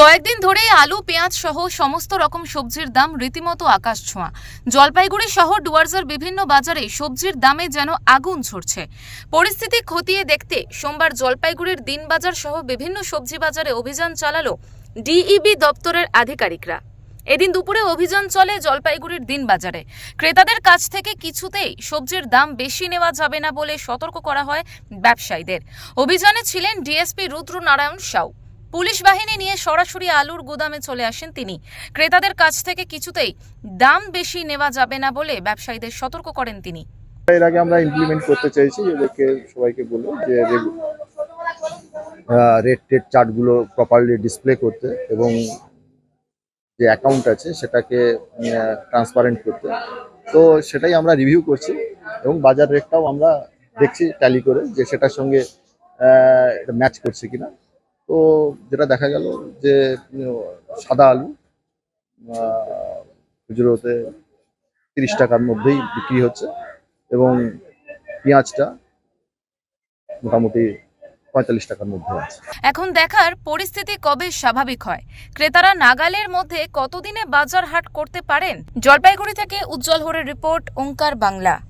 কয়েকদিন ধরেই আলু, পেঁয়াজ সহ সমস্ত রকম সবজির দাম রীতিমতো আকাশ ছোঁয়া জলপাইগুড়ি সহ ডুয়ার্সের বিভিন্ন বাজারে সবজির দামে যেন আগুন ছড়ছে পরিস্থিতি খতিয়ে দেখতে সোমবার জলপাইগুড়ির দিনবাজার সহ বিভিন্ন সবজি বাজারে অভিযান চালালো ডিইবি দপ্তরের আধিকারিকরা। এদিন দুপুরে অভিযান চলে জলপাইগুড়ির দিনবাজারে। ক্রেতাদের কাছ থেকে কিছুতেই সবজির দাম বেশি নেওয়া যাবে না বলে সতর্ক করা হয় ব্যবসায়ীদের। অভিযানে ছিলেন ডিএসপি রুদ্র নারায়ণ সাউ। পুলিশ বাহিনী নিয়ে সরাসরি আলুর গুদামে চলে আসেন তিনি। ক্রেতাদের কাছ থেকে কিছুতেই দাম বেশি নেওয়া যাবে না বলে ব্যবসায়ীদের সতর্ক করেন তিনি। এর আগে আমরা ইমপ্লিমেন্ট করতে চাইছি, এদেরকে সবাইকে বলে যে রেট টেট চার্টগুলো প্রপারলি ডিসপ্লে করতে এবং যে অ্যাকাউন্ট আছে সেটাকে ট্রান্সপারেন্ট করতে। তো সেটাই আমরা রিভিউ করছি এবং বাজার রেটটাও আমরা দেখছি ট্যালি করে যে সেটার সঙ্গে ম্যাচ করছে কিনা। তো যেটা দেখা গেল যে সাদা আলু খুচরোতে তিরিশ টাকার মধ্যেই বিক্রি হচ্ছে এবং পেঁয়াজটা মোটামুটি পঁয়তাল্লিশ টাকার মধ্যে এখন দেখার পরিস্থিতি কবে স্বাভাবিক হয়? ক্রেতারা নাগালের মধ্যে কতদিনে বাজার হাট করতে পারেন? জলপাইগুড়ি থেকে উজ্জ্বল হরের রিপোর্ট, ওঙ্কার বাংলা।